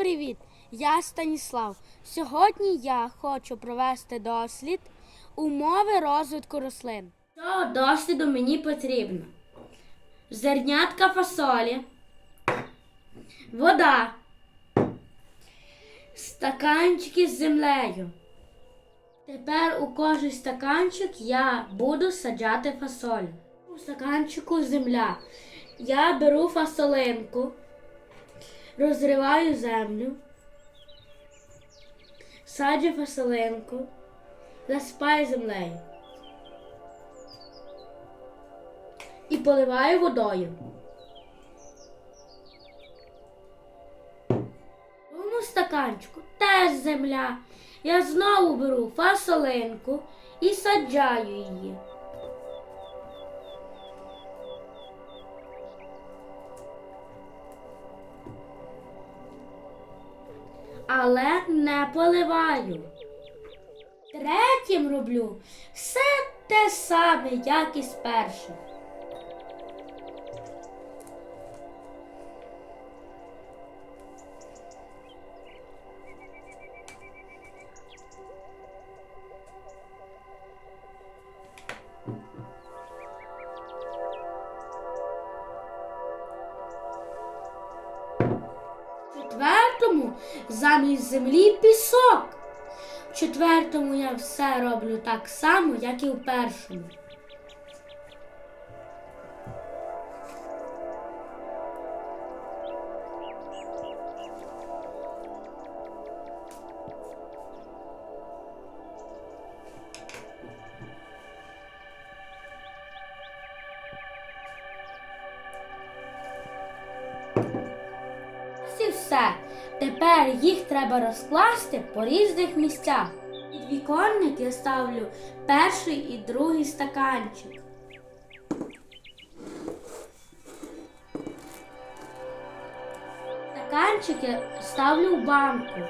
привіт! Я Станіслав. Сьогодні я хочу провести дослід умови розвитку рослин. Цього досліду мені потрібно зернятка фасолі, вода, стаканчики з землею. Тепер у кожен стаканчик я буду саджати фасоль. У стаканчику земля. Я беру фасолинку, розриваю землю, саджу фасолинку, засипаю землею і поливаю водою. Тому стаканчику теж земля. Я знову беру фасолинку і саджаю її. Але не поливаю. Третім роблю все те саме, як і з першим. Замість землі пісок. В четвертому я все роблю так само, як і в першому. Все. Тепер їх треба розкласти по різних місцях. Під віконник я ставлю перший і другий стаканчик. Стаканчик я ставлю в банку.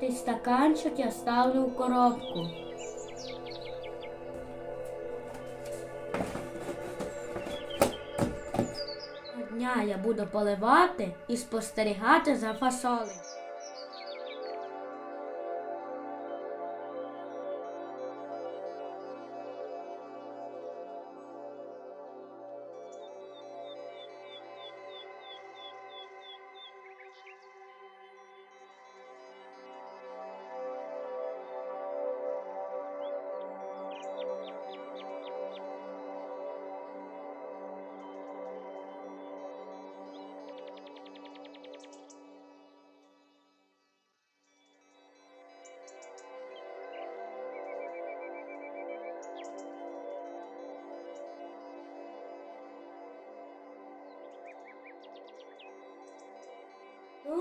Четвертий стаканчик я ставлю в коробку. Дня я буду поливати і спостерігати за фасолею.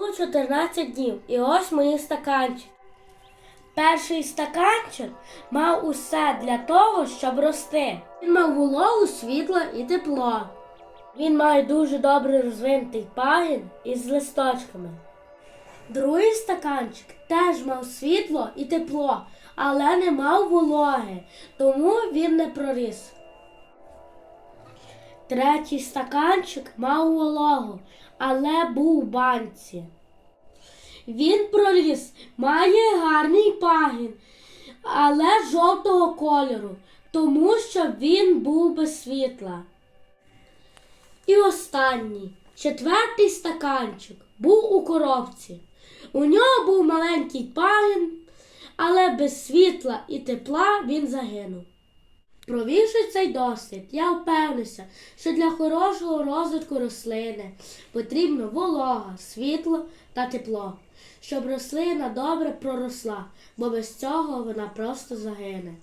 Було 14 днів, і ось мої стаканчики. Перший стаканчик мав усе для того, щоб рости. Він мав вологу, світло і тепло. Він має дуже добре розвинутий пагін із листочками. Другий стаканчик теж мав світло і тепло, але не мав вологи, тому він не проріс. Третій стаканчик мав вологу, але був в банці. Він проріс, має гарний пагін, але жовтого кольору, тому що він був без світла. І останній, четвертий стаканчик, був у коробці. У нього був маленький пагін, але без світла і тепла він загинув. Провівши цей досвід, я впевнився, що для хорошого розвитку рослини потрібно волога, світло та тепло, щоб рослина добре проросла, бо без цього вона просто загине.